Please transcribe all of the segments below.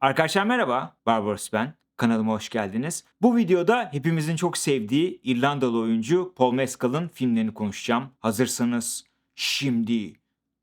Arkadaşlar merhaba, Barbaros ben. Kanalıma hoş geldiniz. Bu videoda hepimizin çok sevdiği İrlandalı oyuncu Paul Mescal'ın filmlerini konuşacağım. Hazırsanız şimdi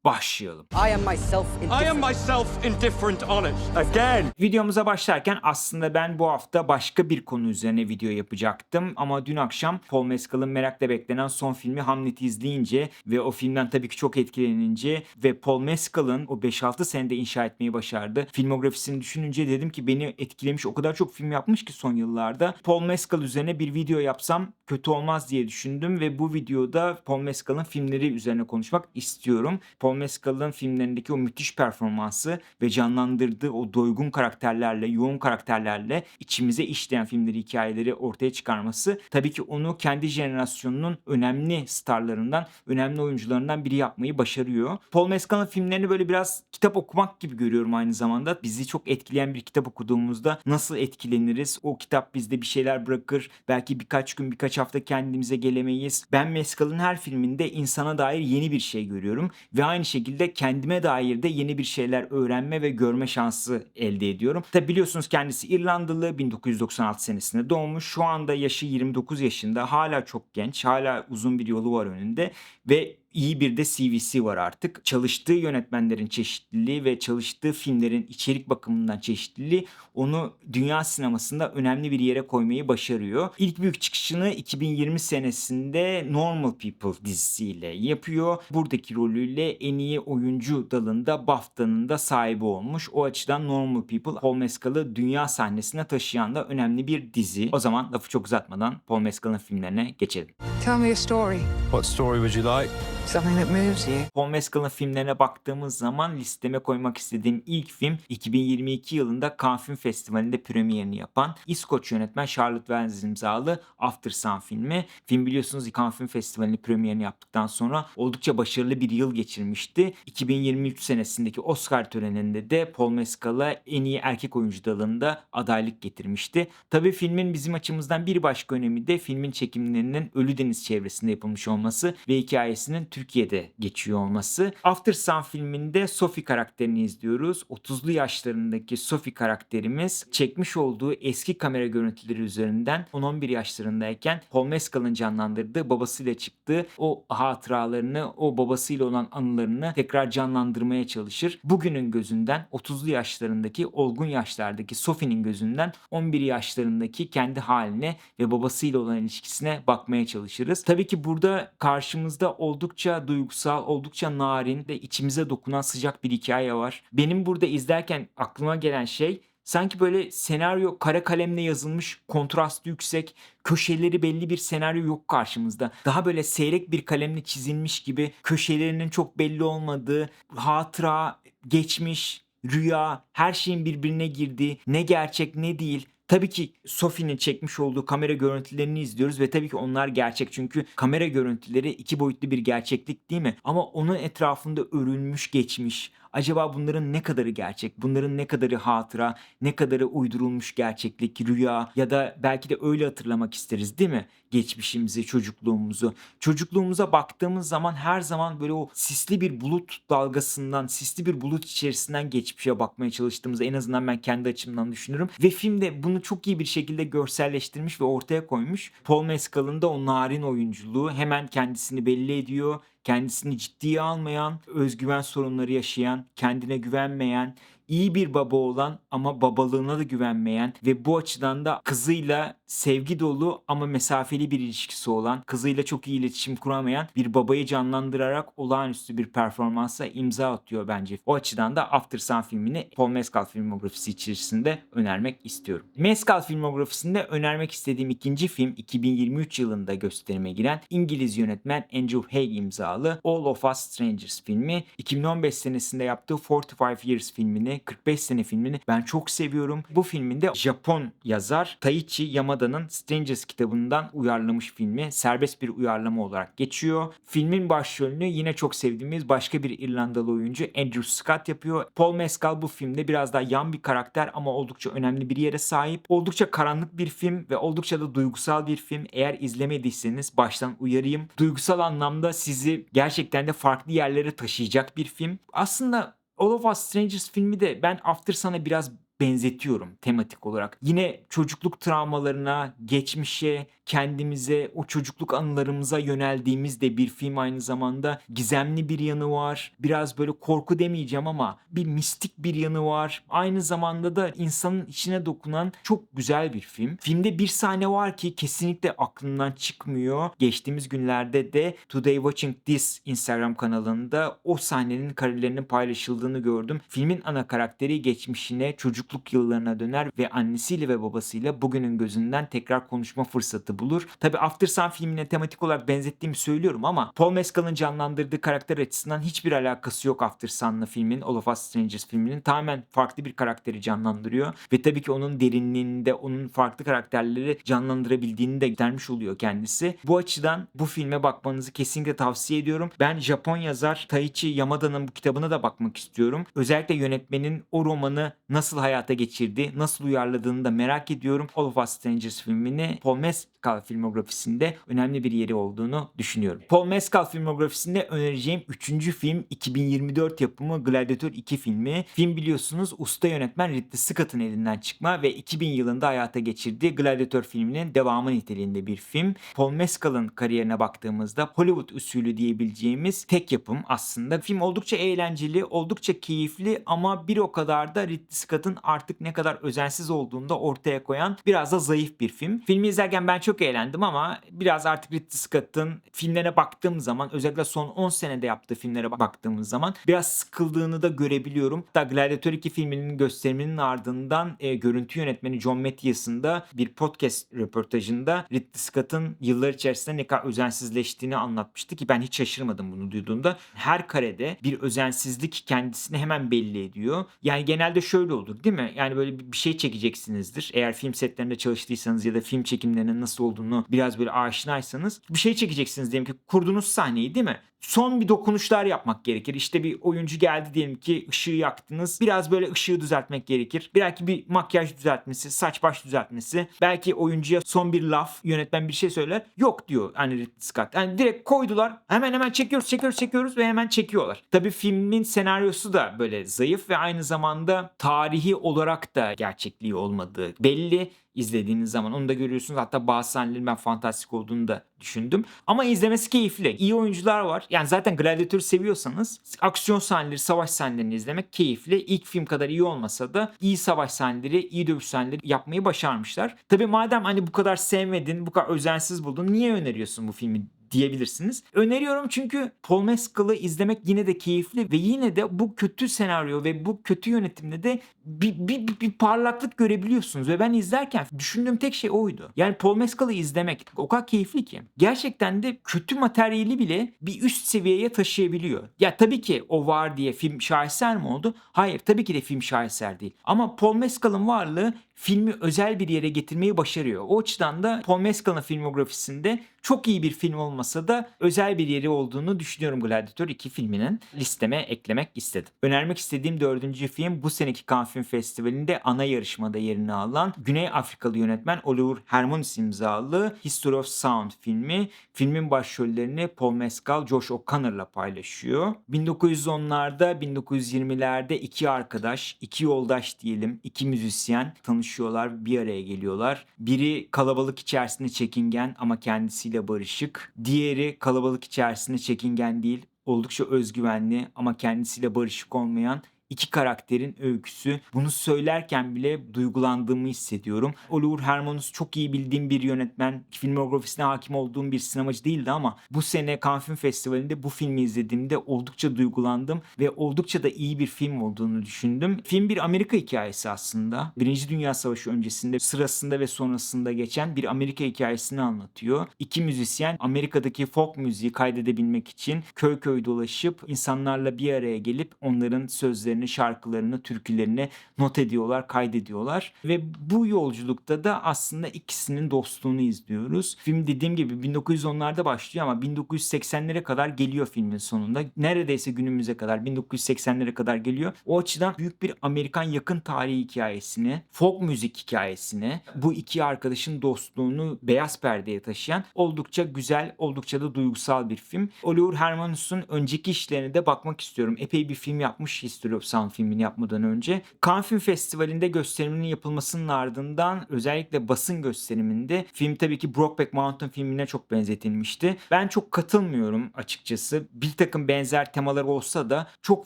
başlayalım. I am myself I am myself indifferent honest. Again. Videomuza başlarken aslında ben bu hafta başka bir konu üzerine video yapacaktım ama dün akşam Paul Mescal'ın merakla beklenen son filmi Hamlet'i izleyince ve o filmden tabii ki çok etkilenince ve Paul Mescal'ın o 5-6 senede inşa etmeyi başardı. Filmografisini düşününce dedim ki beni etkilemiş o kadar çok film yapmış ki son yıllarda. Paul Mescal üzerine bir video yapsam kötü olmaz diye düşündüm ve bu videoda Paul Mescal'ın filmleri üzerine konuşmak istiyorum. Paul Mescal'ın filmlerindeki o müthiş performansı ve canlandırdığı o doygun karakterlerle, yoğun karakterlerle içimize işleyen filmleri, hikayeleri ortaya çıkarması tabii ki onu kendi jenerasyonunun önemli starlarından, önemli oyuncularından biri yapmayı başarıyor. Paul Mescal'ın filmlerini böyle biraz kitap okumak gibi görüyorum aynı zamanda. Bizi çok etkileyen bir kitap okuduğumuzda nasıl etkileniriz? O kitap bizde bir şeyler bırakır. Belki birkaç gün, birkaç hafta kendimize gelemeyiz. Ben Mescal'ın her filminde insana dair yeni bir şey görüyorum ve aynı şekilde kendime dair de yeni bir şeyler öğrenme ve görme şansı elde ediyorum. Tabi biliyorsunuz kendisi İrlandalı 1996 senesinde doğmuş. Şu anda yaşı 29 yaşında. Hala çok genç. Hala uzun bir yolu var önünde ve iyi bir de CV'si var artık. Çalıştığı yönetmenlerin çeşitliliği ve çalıştığı filmlerin içerik bakımından çeşitliliği onu dünya sinemasında önemli bir yere koymayı başarıyor. İlk büyük çıkışını 2020 senesinde Normal People dizisiyle yapıyor. Buradaki rolüyle en iyi oyuncu dalında BAFTA'nın da sahibi olmuş. O açıdan Normal People Paul Mescal'ı dünya sahnesine taşıyan da önemli bir dizi. O zaman lafı çok uzatmadan Paul Mescal'ın filmlerine geçelim. Tell me a story. What story would you like? Something that moves you. Paul Mescal'ın filmlerine baktığımız zaman listeme koymak istediğim ilk film 2022 yılında Cannes Film Festivali'nde premierini yapan İskoç yönetmen Charlotte Wells imzalı After Sun filmi. Film biliyorsunuz Cannes Film Festivali'nin premierini yaptıktan sonra oldukça başarılı bir yıl geçirmişti. 2023 senesindeki Oscar töreninde de Paul Mescal'a en iyi erkek oyuncu dalında adaylık getirmişti. Tabii filmin bizim açımızdan bir başka önemi de filmin çekimlerinin Ölüdeniz çevresinde yapılmış olması ve hikayesinin Türkiye'de geçiyor olması. After Sun filminde Sophie karakterini izliyoruz. 30'lu yaşlarındaki Sophie karakterimiz çekmiş olduğu eski kamera görüntüleri üzerinden 10-11 yaşlarındayken Paul Mescal'ın canlandırdığı babasıyla çıktığı o hatıralarını, o babasıyla olan anılarını tekrar canlandırmaya çalışır. Bugünün gözünden 30'lu yaşlarındaki olgun yaşlardaki Sophie'nin gözünden 11 yaşlarındaki kendi haline ve babasıyla olan ilişkisine bakmaya çalışırız. Tabii ki burada karşımızda oldukça duygusal, oldukça narin ve içimize dokunan sıcak bir hikaye var. Benim burada izlerken aklıma gelen şey sanki böyle senaryo kara kalemle yazılmış, kontrastı yüksek, köşeleri belli bir senaryo yok karşımızda. Daha böyle seyrek bir kalemle çizilmiş gibi köşelerinin çok belli olmadığı, hatıra, geçmiş, rüya, her şeyin birbirine girdiği, ne gerçek ne değil Tabii ki Sophie'nin çekmiş olduğu kamera görüntülerini izliyoruz ve tabii ki onlar gerçek. Çünkü kamera görüntüleri iki boyutlu bir gerçeklik değil mi? Ama onun etrafında örülmüş geçmiş. Acaba bunların ne kadarı gerçek? Bunların ne kadarı hatıra? Ne kadarı uydurulmuş gerçeklik, rüya ya da belki de öyle hatırlamak isteriz değil mi? Geçmişimizi, çocukluğumuzu. Çocukluğumuza baktığımız zaman her zaman böyle o sisli bir bulut dalgasından, sisli bir bulut içerisinden geçmişe bakmaya çalıştığımızı en azından ben kendi açımdan düşünürüm. Ve filmde bunu çok iyi bir şekilde görselleştirmiş ve ortaya koymuş. Paul Mescal'ın da o narin oyunculuğu hemen kendisini belli ediyor kendisini ciddiye almayan, özgüven sorunları yaşayan, kendine güvenmeyen, iyi bir baba olan ama babalığına da güvenmeyen ve bu açıdan da kızıyla sevgi dolu ama mesafeli bir ilişkisi olan, kızıyla çok iyi iletişim kuramayan bir babayı canlandırarak olağanüstü bir performansa imza atıyor bence. O açıdan da After Sun filmini Paul Mescal filmografisi içerisinde önermek istiyorum. Mescal filmografisinde önermek istediğim ikinci film 2023 yılında gösterime giren İngiliz yönetmen Andrew Haigh imzalı All of Us Strangers filmi. 2015 senesinde yaptığı 45 Years filmini, 45 sene filmini ben çok seviyorum. Bu filminde Japon yazar Taichi Yamada'nın Strangers kitabından uyarlamış filmi. Serbest bir uyarlama olarak geçiyor. Filmin başrolünü yine çok sevdiğimiz başka bir İrlandalı oyuncu Andrew Scott yapıyor. Paul Mescal bu filmde biraz daha yan bir karakter ama oldukça önemli bir yere sahip. Oldukça karanlık bir film ve oldukça da duygusal bir film. Eğer izlemediyseniz baştan uyarayım. Duygusal anlamda sizi gerçekten de farklı yerlere taşıyacak bir film. Aslında All of Us Strangers filmi de ben After Sun'a biraz benzetiyorum tematik olarak. Yine çocukluk travmalarına, geçmişe, kendimize, o çocukluk anılarımıza yöneldiğimiz de bir film aynı zamanda. Gizemli bir yanı var. Biraz böyle korku demeyeceğim ama bir mistik bir yanı var. Aynı zamanda da insanın içine dokunan çok güzel bir film. Filmde bir sahne var ki kesinlikle aklımdan çıkmıyor. Geçtiğimiz günlerde de Today Watching This Instagram kanalında o sahnenin karelerinin paylaşıldığını gördüm. Filmin ana karakteri geçmişine, çocukluk yıllarına döner ve annesiyle ve babasıyla bugünün gözünden tekrar konuşma fırsatı bulur. Tabi After Sun filmine tematik olarak benzettiğimi söylüyorum ama Paul Mescal'ın canlandırdığı karakter açısından hiçbir alakası yok After Sun'la filmin, All of Us Strangers filminin. Tamamen farklı bir karakteri canlandırıyor ve tabii ki onun derinliğinde, onun farklı karakterleri canlandırabildiğini de göstermiş oluyor kendisi. Bu açıdan bu filme bakmanızı kesinlikle tavsiye ediyorum. Ben Japon yazar Taichi Yamada'nın bu kitabına da bakmak istiyorum. Özellikle yönetmenin o romanı nasıl hayata geçirdi, nasıl uyarladığını da merak ediyorum. All of Us Strangers filmini Paul Mescal filmografisinde önemli bir yeri olduğunu düşünüyorum. Paul Mescal filmografisinde önereceğim 3. film 2024 yapımı Gladiator 2 filmi. Film biliyorsunuz usta yönetmen Ridley Scott'ın elinden çıkma ve 2000 yılında hayata geçirdiği Gladiator filminin devamı niteliğinde bir film. Paul Mescal'ın kariyerine baktığımızda Hollywood usulü diyebileceğimiz tek yapım aslında. Film oldukça eğlenceli, oldukça keyifli ama bir o kadar da Ridley Scott'ın artık ne kadar özensiz olduğunu da ortaya koyan biraz da zayıf bir film. Filmi izlerken ben çok eğlendim ama biraz artık Ridley Scott'ın filmlerine baktığım zaman özellikle son 10 senede yaptığı filmlere baktığımız zaman biraz sıkıldığını da görebiliyorum. Da Gladiator 2 filminin gösteriminin ardından e, görüntü yönetmeni John Mathias'ın da bir podcast röportajında Ridley Scott'ın yıllar içerisinde ne kadar özensizleştiğini anlatmıştı ki ben hiç şaşırmadım bunu duyduğumda. Her karede bir özensizlik kendisini hemen belli ediyor. Yani genelde şöyle olur değil mi? Yani böyle bir şey çekeceksinizdir. Eğer film setlerinde çalıştıysanız ya da film çekimlerinin nasıl olduğunu biraz böyle aşinaysanız bir şey çekeceksiniz diyelim ki kurduğunuz sahneyi değil mi? Son bir dokunuşlar yapmak gerekir. İşte bir oyuncu geldi diyelim ki ışığı yaktınız. Biraz böyle ışığı düzeltmek gerekir. Belki bir makyaj düzeltmesi, saç baş düzeltmesi. Belki oyuncuya son bir laf, yönetmen bir şey söyler. Yok diyor hani Ridley Scott. Yani direkt koydular. Hemen hemen çekiyoruz, çekiyoruz, çekiyoruz ve hemen çekiyorlar. Tabii filmin senaryosu da böyle zayıf ve aynı zamanda tarihi olarak da gerçekliği olmadığı belli izlediğiniz zaman onu da görüyorsunuz. Hatta bazı sahnelerin ben fantastik olduğunu da düşündüm. Ama izlemesi keyifli. İyi oyuncular var. Yani zaten Gladiator'ı seviyorsanız aksiyon sahneleri, savaş sahnelerini izlemek keyifli. İlk film kadar iyi olmasa da iyi savaş sahneleri, iyi dövüş sahneleri yapmayı başarmışlar. Tabii madem hani bu kadar sevmedin, bu kadar özensiz buldun niye öneriyorsun bu filmi diyebilirsiniz. Öneriyorum çünkü Paul Mescal'ı izlemek yine de keyifli ve yine de bu kötü senaryo ve bu kötü yönetimde de bir, bir, bir, bir parlaklık görebiliyorsunuz ve ben izlerken düşündüğüm tek şey oydu. Yani Paul Mescal'ı izlemek o kadar keyifli ki. Gerçekten de kötü materyali bile bir üst seviyeye taşıyabiliyor. Ya tabii ki o var diye film şaheser mi oldu? Hayır tabii ki de film şaheser değil. Ama Paul Mescal'ın varlığı filmi özel bir yere getirmeyi başarıyor. O açıdan da Paul Mescal'ın filmografisinde çok iyi bir film olmasa da özel bir yeri olduğunu düşünüyorum Gladiator 2 filminin. Listeme eklemek istedim. Önermek istediğim dördüncü film bu seneki Cannes Film Festivali'nde ana yarışmada yerini alan Güney Afrikalı yönetmen Oliver Hermonis imzalı History of Sound filmi. Filmin başrollerini Paul Mescal, Josh O'Connor'la paylaşıyor. 1910'larda, 1920'lerde iki arkadaş, iki yoldaş diyelim, iki müzisyen tanışıyorlar, bir araya geliyorlar. Biri kalabalık içerisinde çekingen ama kendisiyle barışık. Diğeri kalabalık içerisinde çekingen değil, oldukça özgüvenli ama kendisiyle barışık olmayan iki karakterin öyküsü. Bunu söylerken bile duygulandığımı hissediyorum. Oliver Hermanus çok iyi bildiğim bir yönetmen. Filmografisine hakim olduğum bir sinemacı değildi ama bu sene Cannes Film Festivali'nde bu filmi izlediğimde oldukça duygulandım ve oldukça da iyi bir film olduğunu düşündüm. Film bir Amerika hikayesi aslında. Birinci Dünya Savaşı öncesinde, sırasında ve sonrasında geçen bir Amerika hikayesini anlatıyor. İki müzisyen Amerika'daki folk müziği kaydedebilmek için köy köy dolaşıp insanlarla bir araya gelip onların sözlerini, şarkılarını, türkülerini not ediyorlar, kaydediyorlar. Ve bu yolculukta da aslında ikisinin dostluğunu izliyoruz. Film dediğim gibi 1910'larda başlıyor ama 1980'lere kadar geliyor filmin sonunda. Neredeyse günümüze kadar 1980'lere kadar geliyor. O açıdan büyük bir Amerikan yakın tarihi hikayesini, folk müzik hikayesini, bu iki arkadaşın dostluğunu beyaz perdeye taşıyan oldukça güzel, oldukça da duygusal bir film. Oliver Hermanus'un önceki işlerine de bakmak istiyorum. Epey bir film yapmış History of Sound filmini yapmadan önce. Cannes Film Festivali'nde gösteriminin yapılmasının ardından özellikle basın gösteriminde film tabii ki Brokeback Mountain filmine çok benzetilmişti. Ben çok katılmıyorum açıkçası. Bir takım benzer temalar olsa da çok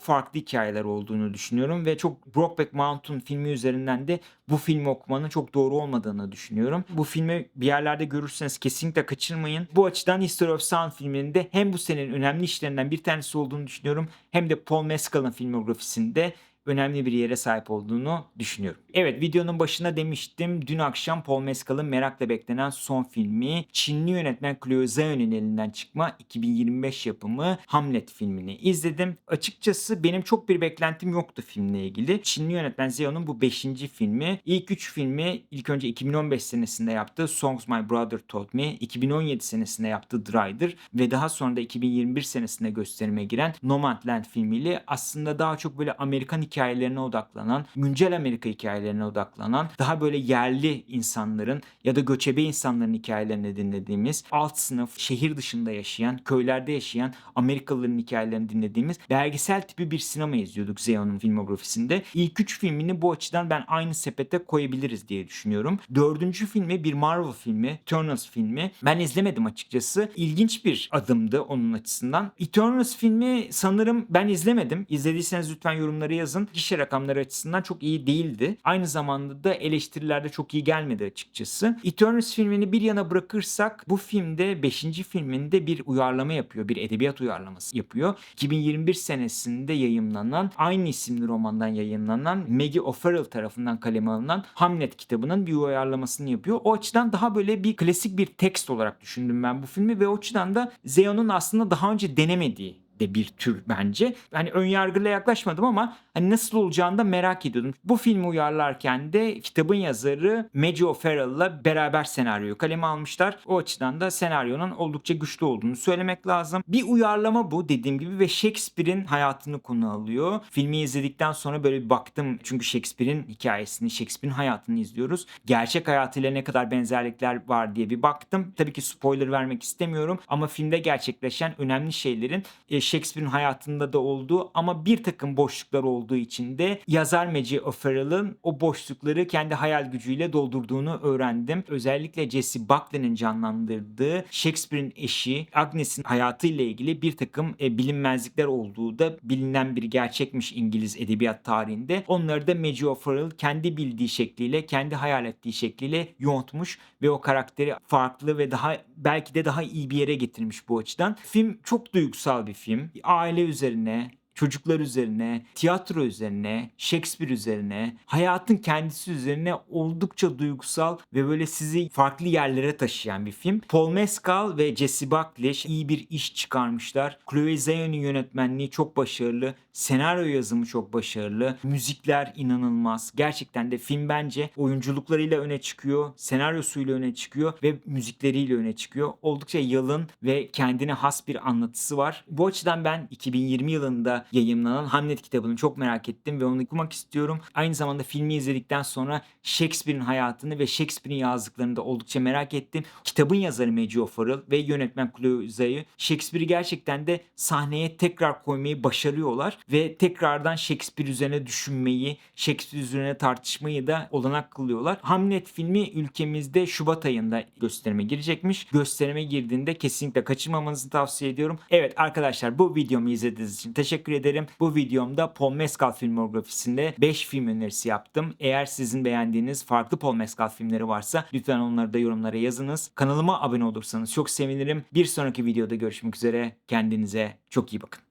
farklı hikayeler olduğunu düşünüyorum ve çok Brokeback Mountain filmi üzerinden de bu filmi okumanın çok doğru olmadığını düşünüyorum. Bu filmi bir yerlerde görürseniz kesinlikle kaçırmayın. Bu açıdan History of Sound filminde hem bu senenin önemli işlerinden bir tanesi olduğunu düşünüyorum hem de Paul Mescal'ın filmografisinde 것인데 önemli bir yere sahip olduğunu düşünüyorum. Evet videonun başına demiştim. Dün akşam Paul Mescal'ın merakla beklenen son filmi Çinli yönetmen Chloe Zhao'nun elinden çıkma 2025 yapımı Hamlet filmini izledim. Açıkçası benim çok bir beklentim yoktu filmle ilgili. Çinli yönetmen Zhao'nun bu 5. filmi. İlk 3 filmi ilk önce 2015 senesinde yaptığı Songs My Brother Taught Me, 2017 senesinde yaptığı Dryder ve daha sonra da 2021 senesinde gösterime giren Nomadland filmiyle aslında daha çok böyle Amerikan hikayelerine odaklanan, güncel Amerika hikayelerine odaklanan, daha böyle yerli insanların ya da göçebe insanların hikayelerini dinlediğimiz, alt sınıf, şehir dışında yaşayan, köylerde yaşayan Amerikalıların hikayelerini dinlediğimiz belgesel tipi bir sinema izliyorduk Zhao'nun filmografisinde. İlk üç filmini bu açıdan ben aynı sepete koyabiliriz diye düşünüyorum. Dördüncü filmi bir Marvel filmi, Eternals filmi. Ben izlemedim açıkçası. İlginç bir adımdı onun açısından. Eternals filmi sanırım ben izlemedim. İzlediyseniz lütfen yorumlara yazın. Gişe rakamları açısından çok iyi değildi. Aynı zamanda da eleştirilerde çok iyi gelmedi açıkçası. Eternals filmini bir yana bırakırsak bu filmde 5. filminde bir uyarlama yapıyor. Bir edebiyat uyarlaması yapıyor. 2021 senesinde yayımlanan aynı isimli romandan yayınlanan Maggie O'Farrell tarafından kaleme alınan Hamlet kitabının bir uyarlamasını yapıyor. O açıdan daha böyle bir klasik bir tekst olarak düşündüm ben bu filmi ve o açıdan da Zeon'un aslında daha önce denemediği de bir tür bence. Hani ön yargıyla yaklaşmadım ama hani nasıl olacağını da merak ediyordum. Bu filmi uyarlarken de kitabın yazarı Maggie O'Farrell'la beraber senaryoyu kaleme almışlar. O açıdan da senaryonun oldukça güçlü olduğunu söylemek lazım. Bir uyarlama bu dediğim gibi ve Shakespeare'in hayatını konu alıyor. Filmi izledikten sonra böyle bir baktım çünkü Shakespeare'in hikayesini, Shakespeare'in hayatını izliyoruz. Gerçek hayatıyla ne kadar benzerlikler var diye bir baktım. Tabii ki spoiler vermek istemiyorum ama filmde gerçekleşen önemli şeylerin e, Shakespeare'in hayatında da olduğu ama bir takım boşluklar olduğu için de yazar Maggie O'Farrell'ın o boşlukları kendi hayal gücüyle doldurduğunu öğrendim. Özellikle Jesse Buckley'nin canlandırdığı Shakespeare'in eşi Agnes'in hayatıyla ilgili bir takım e, bilinmezlikler olduğu da bilinen bir gerçekmiş İngiliz edebiyat tarihinde. Onları da Maggie O'Farrell kendi bildiği şekliyle, kendi hayal ettiği şekliyle yontmuş ve o karakteri farklı ve daha belki de daha iyi bir yere getirmiş bu açıdan. Film çok duygusal bir film. Aile üzerine, çocuklar üzerine, tiyatro üzerine, Shakespeare üzerine, hayatın kendisi üzerine oldukça duygusal ve böyle sizi farklı yerlere taşıyan bir film. Paul Mescal ve Jesse Buckley iyi bir iş çıkarmışlar. Chloe Zhao'nun yönetmenliği çok başarılı. Senaryo yazımı çok başarılı. Müzikler inanılmaz. Gerçekten de film bence oyunculuklarıyla öne çıkıyor. Senaryosuyla öne çıkıyor ve müzikleriyle öne çıkıyor. Oldukça yalın ve kendine has bir anlatısı var. Bu açıdan ben 2020 yılında yayınlanan Hamlet kitabını çok merak ettim ve onu okumak istiyorum. Aynı zamanda filmi izledikten sonra Shakespeare'in hayatını ve Shakespeare'in yazdıklarını da oldukça merak ettim. Kitabın yazarı Maggie O'Farrell ve yönetmen Chloe Zhao Shakespeare'i gerçekten de sahneye tekrar koymayı başarıyorlar ve tekrardan Shakespeare üzerine düşünmeyi, Shakespeare üzerine tartışmayı da olanak kılıyorlar. Hamlet filmi ülkemizde Şubat ayında gösterime girecekmiş. Gösterime girdiğinde kesinlikle kaçırmamanızı tavsiye ediyorum. Evet arkadaşlar bu videomu izlediğiniz için teşekkür ederim. Bu videomda Paul Mescal filmografisinde 5 film önerisi yaptım. Eğer sizin beğendiğiniz farklı Paul Mescal filmleri varsa lütfen onları da yorumlara yazınız. Kanalıma abone olursanız çok sevinirim. Bir sonraki videoda görüşmek üzere. Kendinize çok iyi bakın.